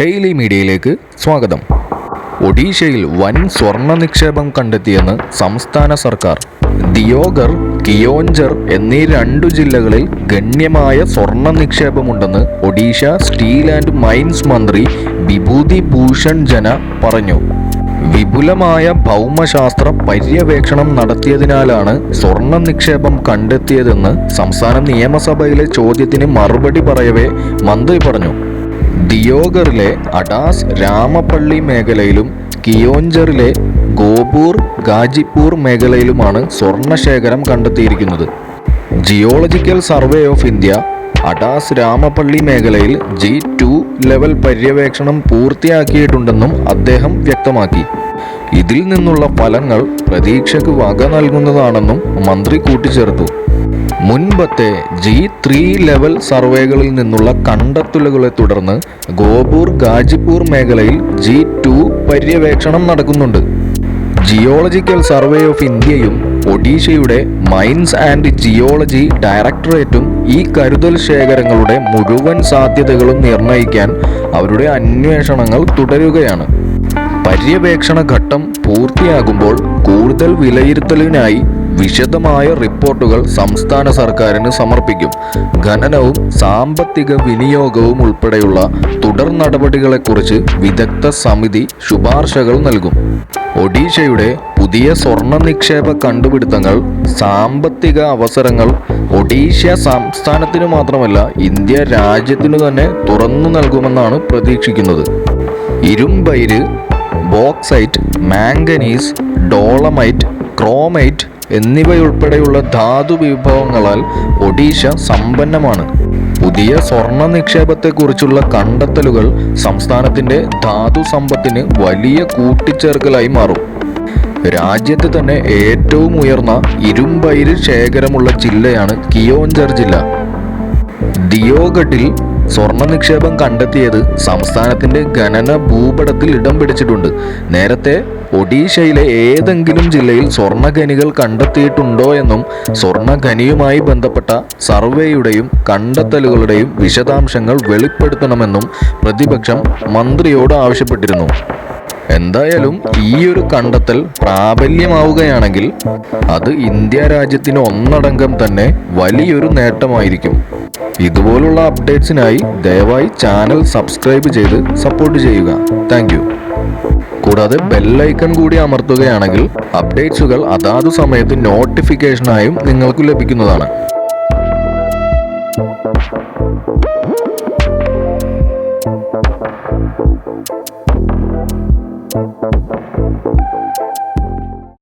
Daily മീഡിയയിലേക്ക് സ്വാഗതം. ഒഡീഷയിൽ വൻ സ്വർണ നിക്ഷേപം കണ്ടെത്തിയെന്ന് സംസ്ഥാന സർക്കാർ. ദിയോഗർ കിയോഞ്ചർ എന്നീ രണ്ടു ജില്ലകളിൽ ഗണ്യമായ സ്വർണ നിക്ഷേപമുണ്ടെന്ന് ഒഡീഷ സ്റ്റീൽ ആൻഡ് മൈൻസ് മന്ത്രി വിഭൂതി ഭൂഷൺ ജന പറഞ്ഞു. വിപുലമായ ഭൗമശാസ്ത്ര പര്യവേക്ഷണം നടത്തിയതിനാലാണ് സ്വർണ നിക്ഷേപം കണ്ടെത്തിയതെന്ന് സംസ്ഥാന നിയമസഭയിലെ ചോദ്യത്തിന് മറുപടി പറയവേ മന്ത്രി പറഞ്ഞു. ദിയോഗറിലെ അഡാസ് രാമപ്പള്ളി മേഖലയിലും കിയോഞ്ചറിലെ ഗോപൂർ ഗാജിപ്പൂർ മേഖലയിലുമാണ് സ്വർണശേഖരം കണ്ടെത്തിയിരിക്കുന്നത്. Geological survey of India Adas Rampalli മേഖലയിൽ ജി ടു ലെവൽ പര്യവേക്ഷണം പൂർത്തിയാക്കിയിട്ടുണ്ടെന്നും അദ്ദേഹം വ്യക്തമാക്കി. ഇതിൽ നിന്നുള്ള ഫലങ്ങൾ പ്രതീക്ഷയ്ക്ക് വക നൽകുന്നതാണെന്നും മന്ത്രി കൂട്ടിച്ചേർത്തു. മുൻപത്തെ ജി ത്രീ ലെവൽ സർവേകളിൽ നിന്നുള്ള കണ്ടെത്തലുകളെ തുടർന്ന് ഗോപൂർ ഗാജിപൂർ മേഖലയിൽ ജി ടു പര്യവേക്ഷണം നടക്കുന്നുണ്ട്. ജിയോളജിക്കൽ സർവേ ഓഫ് ഇന്ത്യയും ഒഡീഷയുടെ മൈൻസ് ആൻഡ് ജിയോളജി ഡയറക്ടറേറ്റും ഈ കരുതൽ ശേഖരങ്ങളുടെ മുഴുവൻ സാധ്യതകളും നിർണയിക്കാൻ അവരുടെ അന്വേഷണങ്ങൾ തുടരുകയാണ്. പര്യവേക്ഷണ ഘട്ടം പൂർത്തിയാകുമ്പോൾ കൂടുതൽ വിലയിരുത്തലിനായി വിശദമായ റിപ്പോർട്ടുകൾ സംസ്ഥാന സർക്കാരിന് സമർപ്പിക്കും. ഖനനവും സാമ്പത്തിക വിനിയോഗവും ഉൾപ്പെടെയുള്ള തുടർ നടപടികളെക്കുറിച്ച് വിദഗ്ധ സമിതി ശുപാർശകൾ നൽകും. ഒഡീഷയുടെ പുതിയ സ്വർണ നിക്ഷേപ കണ്ടുപിടുത്തങ്ങൾ സാമ്പത്തിക അവസരങ്ങൾ ഒഡീഷ സംസ്ഥാനത്തിനു മാത്രമല്ല ഇന്ത്യ രാജ്യത്തിനു തന്നെ തുറന്നു നൽകുമെന്നാണ് പ്രതീക്ഷിക്കുന്നത്. ഇരുമ്പൈര് ബോക്സൈറ്റ് മാംഗനീസ് ഡോളമൈറ്റ് ക്രോമൈറ്റ് എന്നിവയുൾപ്പെടെയുള്ള ധാതു വിഭവങ്ങളാൽ ഒഡീഷ സമ്പന്നമാണ്. പുതിയ സ്വർണ നിക്ഷേപത്തെക്കുറിച്ചുള്ള കണ്ടെത്തലുകൾ സംസ്ഥാനത്തിന്റെ ധാതു സമ്പത്തിന് വലിയ കൂട്ടിച്ചേർക്കലായി മാറും. രാജ്യത്ത് തന്നെ ഏറ്റവും ഉയർന്ന ഇരുമ്പയിര് ശേഖരമുള്ള ജില്ലയാണ് കിയോഞ്ചർ ജില്ല. ദിയോഗഡിൽ സ്വർണ നിക്ഷേപം കണ്ടെത്തിയത് സംസ്ഥാനത്തിന്റെ ഖനന ഭൂപടത്തിൽ ഇടം പിടിച്ചിട്ടുണ്ട്. നേരത്തെ ഒഡീഷയിലെ ഏതെങ്കിലും ജില്ലയിൽ സ്വർണഖനികൾ കണ്ടെത്തിയിട്ടുണ്ടോ എന്നും സ്വർണഖനിയുമായി ബന്ധപ്പെട്ട സർവേയുടെയും കണ്ടെത്തലുകളുടെയും വിശദാംശങ്ങൾ വെളിപ്പെടുത്തണമെന്നും പ്രതിപക്ഷം മന്ത്രിയോട് ആവശ്യപ്പെട്ടിരുന്നു. എന്തായാലും ഈ ഒരു കണ്ടെത്തൽ പ്രാബല്യമാവുകയാണെങ്കിൽ അത് ഇന്ത്യ രാജ്യത്തിന് ഒന്നടങ്കം തന്നെ വലിയൊരു നേട്ടമായിരിക്കും. ഇതുപോലുള്ള അപ്ഡേറ്റ്സിനായി ദയവായി ചാനൽ സബ്സ്ക്രൈബ് ചെയ്ത് സപ്പോർട്ട് ചെയ്യുക. താങ്ക് കൂടാതെ ബെല്ലൈക്കൺ കൂടി അമർത്തുകയാണെങ്കിൽ അപ്ഡേറ്റ്സുകൾ അതാതു സമയത്ത് നോട്ടിഫിക്കേഷനായും നിങ്ങൾക്ക് ലഭിക്കുന്നതാണ്